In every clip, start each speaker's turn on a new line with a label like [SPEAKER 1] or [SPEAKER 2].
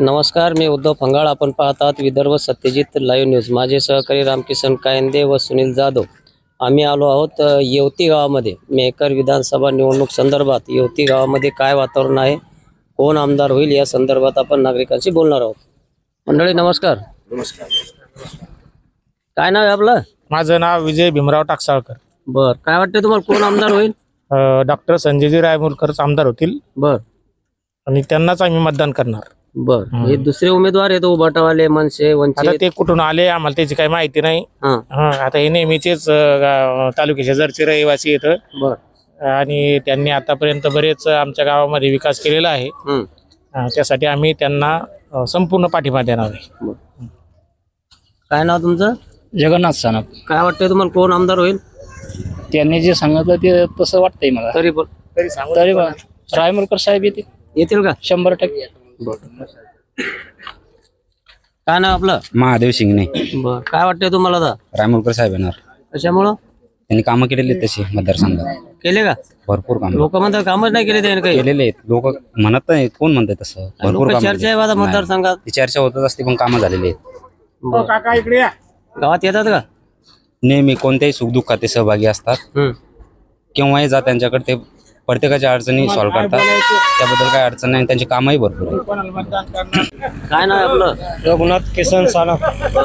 [SPEAKER 1] नमस्कार मी उद्धव फंगाळ. आपण पाहतात विदर्भ सत्यजित लाईव्ह न्यूज. माझे सहकारी रामकिशन कायंदे व सुनील जाधव. आम्ही आलो आहोत येवती गावामध्ये. मेकर विधानसभा निवडणूक संदर्भात येवती गावामध्ये काय वातावरण आहे? कोण आमदार होईल? या संदर्भात आपण नागरिकांशी बोलणार आहोत. मंडळी नमस्कार.
[SPEAKER 2] नमस्कार.
[SPEAKER 1] काय नाव आहे आपलं?
[SPEAKER 2] माझं नाव विजय भीमराव टाकसाळकर.
[SPEAKER 1] बर. काय वाटतं तुम्हाला? कोण आमदार होईल?
[SPEAKER 2] डॉक्टर संजयजी रायमुलकरच आमदार होतील.
[SPEAKER 1] बर.
[SPEAKER 2] आणि त्यांनाच आम्ही मतदान करणार.
[SPEAKER 1] बर. हे. दुसरे उमेदवार आहेत उभाटावाले मनसे
[SPEAKER 2] आता
[SPEAKER 1] वंचित
[SPEAKER 2] ते कुठून आले आम्हाला त्याची काही माहिती नाही.
[SPEAKER 1] हा.
[SPEAKER 2] हं, आता हे नेहमीचेच अं, गा- तालुक्याचे जरचे रहिवासी येतं
[SPEAKER 1] बर.
[SPEAKER 2] आणि त्यांनी आतापर्यंत बरेच आमच्या गावामध्ये विकास केलेला आहे.
[SPEAKER 1] हम्म.
[SPEAKER 2] अं, त्यासाठी आम्ही त्यांना अं, संपूर्ण पाठिंबा देणार आहे.
[SPEAKER 1] काय नाव तुमचं?
[SPEAKER 3] जगन्नाथ सानप.
[SPEAKER 1] काय वाटतंय तुम्हाला कोण आमदार होईल?
[SPEAKER 3] त्यांनी जे सांगितलं ते तसं वाटतंय मला.
[SPEAKER 1] तरी पण.
[SPEAKER 3] तरी पण. रायमुलकर साहेब येते
[SPEAKER 1] येतील का?
[SPEAKER 3] शंभर टक्के.
[SPEAKER 1] काय नाव आपलं?
[SPEAKER 4] महादेव शिंगणे.
[SPEAKER 1] बर. काय वाटतंय तुम्हाला आता?
[SPEAKER 4] रायमुलकर साहेब येणार.
[SPEAKER 1] कशामुळं?
[SPEAKER 4] त्यांनी कामं केलेली आहेत तशी मतदारसंघात.
[SPEAKER 1] केले का?
[SPEAKER 4] भरपूर कामं.
[SPEAKER 1] लोक म्हणतात कामच नाही केले त्याने काही.
[SPEAKER 4] केलेले आहेत. लोक म्हणत नाही कोण म्हणतात तसं? भरपूर
[SPEAKER 1] लोक
[SPEAKER 4] कामं
[SPEAKER 1] चर्चा आहे. आता मतदारसंघात.
[SPEAKER 4] ती चर्चा होतच असते पण कामं झालेली आहेत.
[SPEAKER 1] बरं.
[SPEAKER 2] काका इकडे या.
[SPEAKER 1] गावात येतात का?
[SPEAKER 4] नेहमी कोणत्याही सुखदुःखात ते सहभागी असतात.
[SPEAKER 1] हम्म.
[SPEAKER 4] केव्हाही जा त्यांच्याकडे ते प्रत्येकाच्या अडचणी सॉल्व्ह करतात. त्याबद्दल काही अडचण नाही आणि त्यांची कामही भरपूर
[SPEAKER 1] काय नाव आहे आपलं?
[SPEAKER 2] रघुनाथ किसन
[SPEAKER 1] बरं.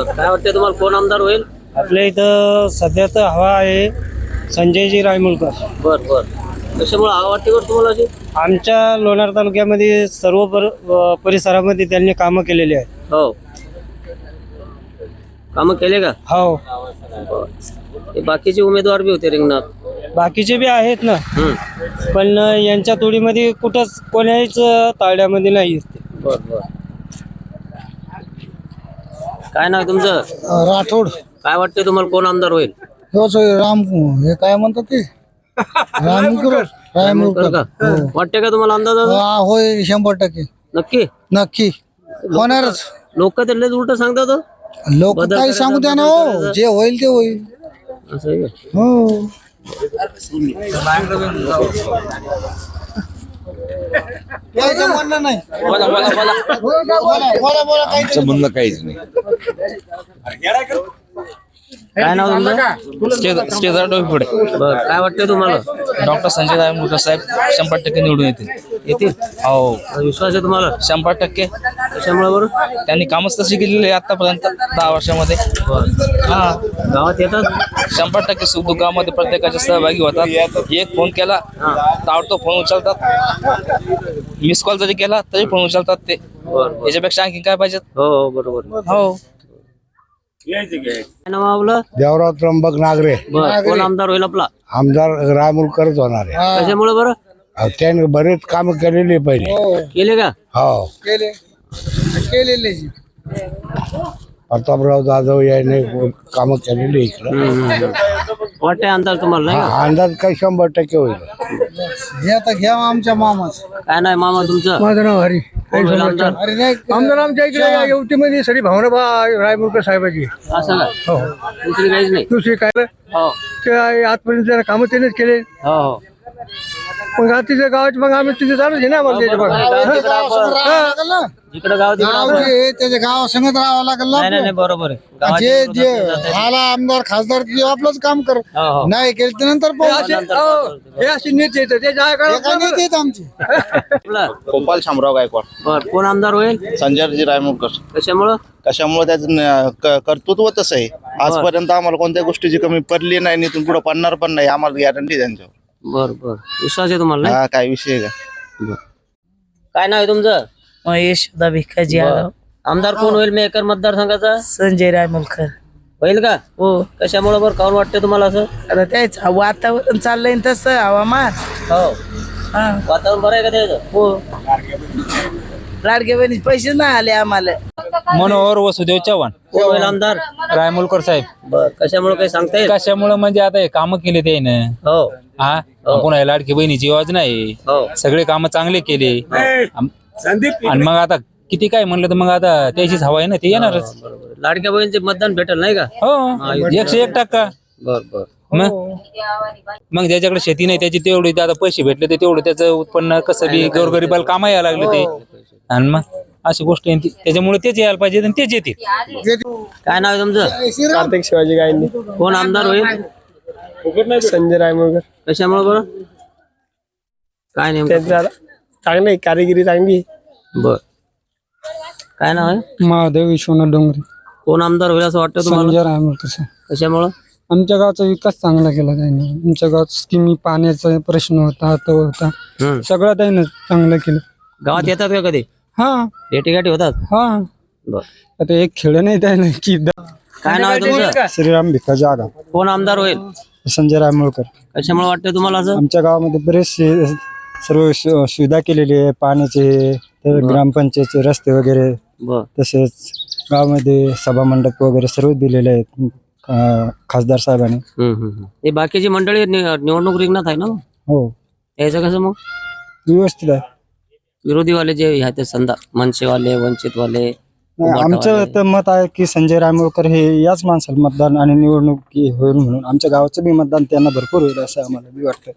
[SPEAKER 1] काय वाटतंय तुम्हाला कोण आमदार होईल?
[SPEAKER 2] आपल्या इथं सध्या तर हवा आहे संजयजी रायमुलकर.
[SPEAKER 1] बर बर. कशामुळे हवा वाटते बरं तुम्हाला अशी?
[SPEAKER 2] आमच्या लोणार तालुक्यामध्ये सर्व पर- परिसरामध्ये त्यांनी कामं केलेली आहेत.
[SPEAKER 1] हो. काम केले का?
[SPEAKER 2] हो.
[SPEAKER 1] बरं. हे बाकीचे उमेदवार बी होते रिंगणात.
[SPEAKER 2] बाकीचे बी आहेत ना.
[SPEAKER 1] हम्म.
[SPEAKER 2] पण यांच्या तोडीमध्ये कुठंच कोणाहीच ताळ्यामध्ये नाही येत
[SPEAKER 1] बर बर. काय नाव तुमचं?
[SPEAKER 5] राठोड.
[SPEAKER 1] काय वाटतंय तुम्हाला कोण आमदार होईल?
[SPEAKER 5] हेच होय, राम हे काय म्हणतात ते? रामकर
[SPEAKER 1] कर
[SPEAKER 5] रामकर.
[SPEAKER 1] का? वाटते का तुम्हाला अंदाज?
[SPEAKER 5] हा होय शंभर टक्के.
[SPEAKER 1] नक्की?
[SPEAKER 5] नक्की. होणारच.
[SPEAKER 1] लोक त्यातलेच उलट सांगतात हो.
[SPEAKER 5] लोक
[SPEAKER 1] बदल
[SPEAKER 5] काही
[SPEAKER 1] करायचा,
[SPEAKER 5] सांगू द्या ना हो. जे होईल ते होईल.
[SPEAKER 1] असं आहे का?
[SPEAKER 5] हो. यायचं म्हणणं नाही. बोला बोला बोला. काही
[SPEAKER 6] म्हणणं काहीच नाही.
[SPEAKER 1] काय नाव तुमचं?
[SPEAKER 3] स्टेजर डोई पुढे.
[SPEAKER 1] बर. काय वाटतंय तुम्हाला?
[SPEAKER 3] डॉक्टर संजय रायमुलकर साहेब शंभर टक्के निवडून येतील.
[SPEAKER 1] येतील?
[SPEAKER 3] हो.
[SPEAKER 1] विश्वास आहे तुम्हाला?
[SPEAKER 3] शंभर टक्के?
[SPEAKER 1] कशामुळे बरं?
[SPEAKER 3] त्यांनी कामच तशी केलेली आहे आतापर्यंत दहा वर्षामध्ये. हा.
[SPEAKER 1] गावात येतात?
[SPEAKER 3] शंभर टक्के सुखदुःखामध्ये प्रत्येकाचे सहभागी होतात. एक फोन केला ताबडतोब फोन उचलतात. मिस कॉल जरी केला तरी फोन उचलतात ते. याच्यापेक्षा आणखी काय पाहिजेत?
[SPEAKER 1] हो हो बरोबर.
[SPEAKER 3] हो.
[SPEAKER 1] काय नाव आपलं?
[SPEAKER 5] देवराव त्र्यंबक नागरे.
[SPEAKER 1] बर कोण आमदार होईल आपला?
[SPEAKER 5] आमदार रायमुलकरच होणार आहे.
[SPEAKER 1] कशामुळे बरं?
[SPEAKER 5] अहो, त्याने बरेच काम केलेली पहिले.
[SPEAKER 1] केले का?
[SPEAKER 5] हो. केले केलेले प्रतापराव जाधव याने कामं केलेली इकडं.
[SPEAKER 1] वाटतंय अंदाज तुम्हाला नाही का?
[SPEAKER 5] अंदाज काही शंभर टक्के होईल. हे आता घ्या आमच्या मामाच.
[SPEAKER 1] काय नाही मामा तुमचं?
[SPEAKER 5] माझं नाव हरी.
[SPEAKER 1] कोण होईल आमदार?
[SPEAKER 5] अरे नाही. आमदार आमच्या इकडे येवतीमध्ये सरी भावना रायमुलकर साहेबाची.
[SPEAKER 1] असं का
[SPEAKER 5] हो.
[SPEAKER 1] दुसरी काहीच नाही?
[SPEAKER 5] दुसरी काय
[SPEAKER 1] हो.
[SPEAKER 5] ते आजपर्यंत जरा कामं त्यानेच केले.
[SPEAKER 1] हो हो.
[SPEAKER 5] मग आता तिच्या गावात मग आम्ही तिथे जाणं आहे ना आम्हाला त्याच्या बघा
[SPEAKER 1] जिकडे गाव तिकडे
[SPEAKER 5] त्याच्या गावासंगत राहावं लागेल
[SPEAKER 1] नाही नाही नाही, बरोबर आहे. गावाच्या
[SPEAKER 5] जे जे
[SPEAKER 1] जाते.
[SPEAKER 5] आला आमदार खासदार ते आपलंच काम कर.
[SPEAKER 1] हो हो.
[SPEAKER 5] नाही केलं तर नंतर पाहू.
[SPEAKER 1] पाहतो.
[SPEAKER 5] हे असे नेते येतात आमचे?
[SPEAKER 1] आपलं?
[SPEAKER 6] गोपाल शामराव गायकवाड.
[SPEAKER 1] बर कोण आमदार होईल?
[SPEAKER 6] संजयजी रायमुलकर
[SPEAKER 1] कशामुळं?
[SPEAKER 6] कशामुळे त्याचं न- क- कर्तृत्व तसं आहे. आजपर्यंत आम्हाला कोणत्या गोष्टीची कमी पडली नाही आणि इथून पुढे पडणार पण नाही आम्हाला गॅरंटी त्यांच्यावर.
[SPEAKER 1] बर बर. विश्वास आहे तुम्हाला नाही?
[SPEAKER 6] हा काय विषय आहे का?
[SPEAKER 1] काय नाव आहे तुमचं?
[SPEAKER 7] महेश भिकाजी
[SPEAKER 1] बर. आमदार कोण होईल मेकर मतदारसंघाचा?
[SPEAKER 7] संजय रायमुलकर.
[SPEAKER 1] होईल का?
[SPEAKER 7] हो.
[SPEAKER 1] कशामुळे बरं? काऊन वाटतं तुम्हाला असं?
[SPEAKER 7] आता त्याच वातावरण चाललंय ना तसं हवामान.
[SPEAKER 1] हो.
[SPEAKER 7] हा.
[SPEAKER 1] वातावरण बरं आहे का त्याचं?
[SPEAKER 7] हो. लाडके बहिणी पैसे नाही आले आम्हाला.
[SPEAKER 8] मनोहर वसुदेव चव्हाण.
[SPEAKER 1] कोण होईल आमदार?
[SPEAKER 8] रायमुलकर साहेब.
[SPEAKER 1] बर कशामुळे काही सांगता येईल
[SPEAKER 8] कशामुळे म्हणजे आता हे काम केले त्यानं
[SPEAKER 1] हो.
[SPEAKER 8] हा? पुन्हा हे लाडकी बहिणीची योजना आहे.
[SPEAKER 1] हो.
[SPEAKER 8] सगळे काम चांगले केले. आणि मग आता किती काय म्हणलं तर मग आता त्याचीच हवा आहे ना ते येणारच.
[SPEAKER 1] लाडक्या बहिणीचे मतदान भेटेल नाही का?
[SPEAKER 8] हो. एकशे एक टक्का.
[SPEAKER 1] बर बर.
[SPEAKER 8] मग? मग ज्याच्याकडे शेती नाही त्याची तेवढे आता पैसे भेटले ते तेवढं त्याचं उत्पन्न कसं बी गोरगरीबाला कामा यायला लागले ते. आणि मग अशी गोष्ट आहे. त्याच्यामुळे तेच यायला पाहिजे आणि तेच येतील.
[SPEAKER 1] काय नाव आहे तुमचं?
[SPEAKER 2] कार्तिक शिवाजी गायंनी.
[SPEAKER 1] कोण आमदार होईल?
[SPEAKER 2] संजय रायमुळकर
[SPEAKER 1] कशामुळे बरं? काय नेमकं?
[SPEAKER 2] त्यांचं चांगलं आहे कारिगिरी चांगली
[SPEAKER 1] बर. काय नाव आहे?
[SPEAKER 9] महादेव विश्वनाथ डोंगरे.
[SPEAKER 1] कोण आमदार होईल असं वाटतं तुम्हाला?
[SPEAKER 9] संजय रायमुळकर सर
[SPEAKER 1] कशामुळं?
[SPEAKER 9] आमच्या गावचा विकास चांगला केला त्याने. आमच्या गावात स्कीमी पाण्याचा प्रश्न होता तो होता.
[SPEAKER 1] हम्म.
[SPEAKER 9] सगळं त्याने चांगलं केलं.
[SPEAKER 1] गावात येतात का कधी?
[SPEAKER 9] हा.
[SPEAKER 1] भेटी गाठी होतात?
[SPEAKER 9] हा.
[SPEAKER 1] बर.
[SPEAKER 9] आता एक खेळ नाही त्याने की
[SPEAKER 1] काय नाव आहे तुमचं?
[SPEAKER 9] श्रीराम भिका जागा.
[SPEAKER 1] कोण आमदार होईल?
[SPEAKER 9] संजय रायमुळकर
[SPEAKER 1] कशामुळे वाटतं तुम्हाला असं?
[SPEAKER 9] आमच्या गावामध्ये बरेचसे सर्व सु- सुविधा केलेली आहे. पाण्याचे तर ग्रामपंचायतचे रस्ते वगैरे
[SPEAKER 1] बर.
[SPEAKER 9] तसेच गावामध्ये सभा मंडप वगैरे सर्व दिलेले आहेत अं, खासदार साहेबांनी.
[SPEAKER 1] हम्म, हम्म, हम्म. हे बाकीची मंडळी नि- निवडणूक रिंगणात आहे ना मग?
[SPEAKER 9] हो.
[SPEAKER 1] यायचं कसं मग?
[SPEAKER 9] व्यवस्थित आहे.
[SPEAKER 1] विरोधीवाले जे ह्या ते संदा मनसेवाले वंचितवाले.
[SPEAKER 9] आमचं तर मत आहे की संजय रायमुळकर हे याच माणसाला मतदान आणि निवडणूक ही होईल म्हणून आमच्या गावाचं बी मतदान त्यांना भरपूर होईल असं आम्हाला बी वाटतं.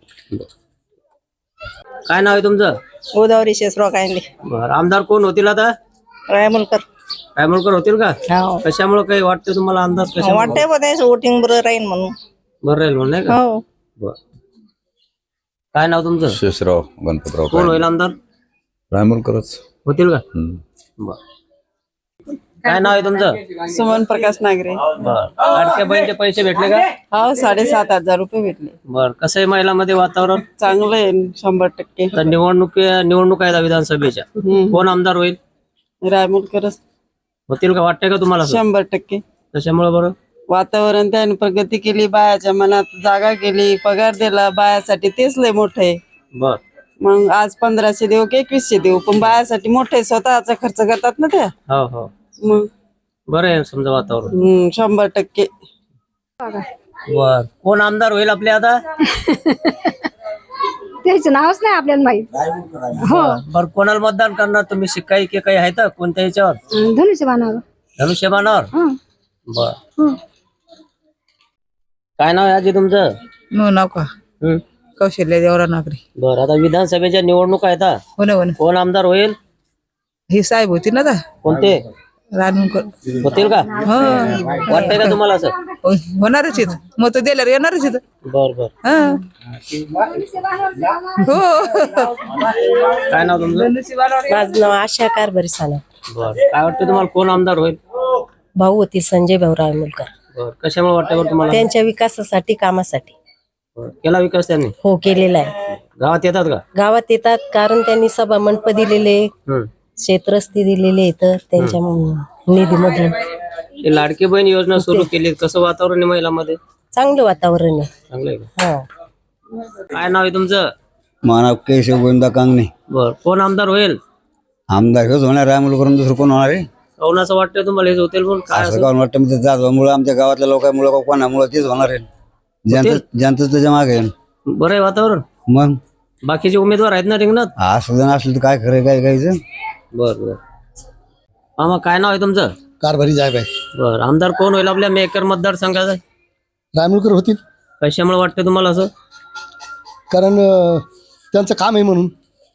[SPEAKER 1] काय नाव आहे तुमचं?
[SPEAKER 10] गोदावरी शेषराव कायंदे
[SPEAKER 1] बर आमदार कोण होतील आता?
[SPEAKER 10] रायमुलकर
[SPEAKER 1] रायमुळकर होतील का?
[SPEAKER 10] हो.
[SPEAKER 1] कशामुळे काही वाटतं तुम्हाला अंदाज कशा
[SPEAKER 10] वाटतंय त्याचं वोटिंग बरं राहील म्हणून.
[SPEAKER 1] बरं राहील म्हणून नाही का?
[SPEAKER 10] हो.
[SPEAKER 1] बर. काय नाव तुमचं?
[SPEAKER 11] शेषराव गणपतराव
[SPEAKER 1] कोण होईल आमदार?
[SPEAKER 11] रायमुलकरच
[SPEAKER 1] होतील का. बर. काय नाव आहे तुमचं?
[SPEAKER 10] सुमन प्रकाश नागरे.
[SPEAKER 1] बर. लाडक्या बहिणीचे पैसे भेटले का?
[SPEAKER 10] हो साडेसात हजार रुपये भेटले.
[SPEAKER 1] बर. कसं आहे महिलांमध्ये वातावरण?
[SPEAKER 10] चांगलं आहे शंभर टक्के.
[SPEAKER 1] तर निवडणूक निवडणूक आहेत विधानसभेच्या. कोण आमदार होईल?
[SPEAKER 10] रायमुलकरच
[SPEAKER 1] होतील का? वाटतंय का तुम्हाला असं?
[SPEAKER 10] शंभर टक्के.
[SPEAKER 1] कशामुळे बरं?
[SPEAKER 10] वातावरण त्याने प्रगती केली बायाच्या मनात जागा केली पगार दिला बायासाठी तेच लय मोठं आहे.
[SPEAKER 1] बर.
[SPEAKER 10] मग आज पंधराशे देऊ की एकवीसशे देऊ? पण बायासाठी मोठे आहे, स्वतःचा खर्च करतात ना त्या.
[SPEAKER 1] हो हो.
[SPEAKER 10] मग?
[SPEAKER 1] बरं आहे समजा वातावरण.
[SPEAKER 10] हम्म, शंभर टक्के.
[SPEAKER 1] बर. कोण आमदार होईल आपले आता?
[SPEAKER 12] त्याचं नावच नाही आपल्याला माहीत. हो.
[SPEAKER 1] बर कोणाला मतदान करणार? तुम्ही शिकाई की काही आहे तर कोणत्या याच्यावर
[SPEAKER 12] अं, धनुष्यबाणावर
[SPEAKER 1] धनुष्यबाणावर?
[SPEAKER 12] हं.
[SPEAKER 1] बर.
[SPEAKER 12] हं.
[SPEAKER 1] काय नाव आहे आजी तुमचं?
[SPEAKER 10] नो नका.
[SPEAKER 1] हं.
[SPEAKER 10] कौशल्य देवरा नागरी.
[SPEAKER 1] बर आता विधानसभेच्या निवडणूक आहेत हा.
[SPEAKER 10] हो ना हो ना.
[SPEAKER 1] कोण आमदार होईल?
[SPEAKER 10] ही साहेब होती ना
[SPEAKER 1] कोणते? होतील का? वाटतंय का तुम्हाला असं?
[SPEAKER 10] होणारच इथं. मग तो दिल्यावर येणारच इथं.
[SPEAKER 1] बर बर.
[SPEAKER 10] हं. हो.
[SPEAKER 1] काय नाव तुमचं?
[SPEAKER 13] माझं नाव आशा कारभारी साना
[SPEAKER 1] बर. काय वाटतं तुम्हाला कोण आमदार होईल?
[SPEAKER 13] भाऊ होती संजय भाऊ रायमुलकर
[SPEAKER 1] बर. कशामुळे वाटतं बरं तुम्हाला?
[SPEAKER 13] त्यांच्या विकासासाठी कामासाठी.
[SPEAKER 1] बरं. केला विकास त्यांनी?
[SPEAKER 13] हो केलेला आहे.
[SPEAKER 1] गावात येतात का?
[SPEAKER 13] गावात येतात कारण त्यांनी सभा मंडप दिलेले.
[SPEAKER 1] हं.
[SPEAKER 13] शेतरस्ते दिलेले तर त्यांच्या निधीमधून.
[SPEAKER 1] ही लाडकी बहीण योजना सुरू केली कसं वातावरण आहे महिलांमध्ये?
[SPEAKER 13] चांगलं वातावरण आहे.
[SPEAKER 1] चांगलं आहे का?
[SPEAKER 13] हो.
[SPEAKER 1] काय नाव आहे तुमचं?
[SPEAKER 5] मानव केशव गोविंदा कांगणे.
[SPEAKER 1] बर. कोण आमदार होईल?
[SPEAKER 5] आमदार हेच होणार रायमुलकरून दुसरं कोण होणार आहे?
[SPEAKER 1] कोण असं वाटतं तुम्हाला? हेच होतील पण काय
[SPEAKER 5] असं
[SPEAKER 1] असं?
[SPEAKER 5] वाटतं? म्हणजे जाधवामुळे आमच्या गावातल्या लोकांमुळे का कोणामुळे तेच होणार आहे. जनता जनताच त्याच्यामागे आहे.
[SPEAKER 1] बरं आहे वातावरण?
[SPEAKER 5] मग?
[SPEAKER 1] बाकीचे उमेदवार आहेत ना रिंगणात?
[SPEAKER 5] असलं नसलं तर काय खरं काय कायचं
[SPEAKER 1] बर बर. मामा काय नाव आहे तुमचं?
[SPEAKER 9] कारभारी जाय बाय
[SPEAKER 1] बर. आमदार कोण होईल आपल्या? मेकर मतदारसंघाचा?
[SPEAKER 9] रायमुळकर होतील.
[SPEAKER 1] कशामुळे वाटतं तुम्हाला असं?
[SPEAKER 9] कारण अं, त्यांचं काम आहे म्हणून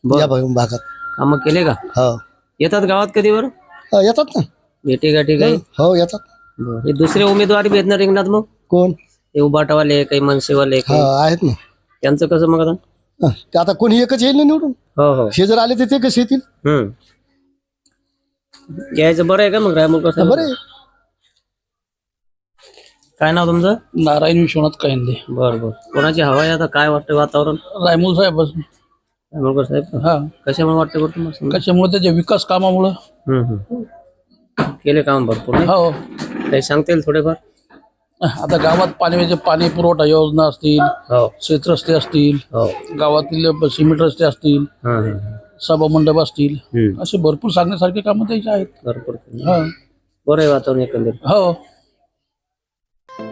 [SPEAKER 1] बर.
[SPEAKER 9] या भाग- भागात.
[SPEAKER 1] कामं केले का?
[SPEAKER 9] हो.
[SPEAKER 1] येतात गावात कधी बरं?
[SPEAKER 9] अं, येतात ना.
[SPEAKER 1] भेटी गाठी काही?
[SPEAKER 9] हो येतात.
[SPEAKER 1] बरं. हे दुसरे उमेदवार बी आहेत ना रिंगणात मग?
[SPEAKER 9] कोण?
[SPEAKER 1] हे उबाटावाले काही मनसेवाले
[SPEAKER 9] हा
[SPEAKER 1] काही?
[SPEAKER 9] आहेत ना.
[SPEAKER 1] त्यांचं कसं मग आता?
[SPEAKER 9] ते आता कोणी एकच येईल ना निवडून?
[SPEAKER 1] हो हो.
[SPEAKER 9] हे जर आले तर ते कसे येतील?
[SPEAKER 1] हम्म. यायचं बरं आहे का मग रायमुल कसं
[SPEAKER 9] बरं.
[SPEAKER 1] काय नाव तुमचं?
[SPEAKER 2] नारायण विश्वनाथ कायंदे.
[SPEAKER 1] बर बर. कोणाची हवा आहे आता? काय वाटतं वातावरण?
[SPEAKER 2] रायमुल साहेब
[SPEAKER 1] रायमुलकर साहेब?
[SPEAKER 2] हा.
[SPEAKER 1] कशामुळे वाटतं बरं तुम्हाला?
[SPEAKER 2] कशामुळे? त्याच्या विकास कामामुळं.
[SPEAKER 1] हम्म, हम्म. केले काम भरपूर नाही?
[SPEAKER 2] हो.
[SPEAKER 1] काही सांगता येईल थोडेफार?
[SPEAKER 2] आता गावात पाणी पाणी पुरवठा योजना असतील
[SPEAKER 1] हो.
[SPEAKER 2] शेतरस्ते असतील
[SPEAKER 1] हो.
[SPEAKER 2] गावातील सिमेंट रस्ते असतील. सभा मंडप असतील. असे भरपूर सांगण्यासारखे कामं त्याचे आहेत.
[SPEAKER 1] भरपूर.
[SPEAKER 2] हा.
[SPEAKER 1] बरं आहे वातावरण एकंदरीत.
[SPEAKER 2] हो.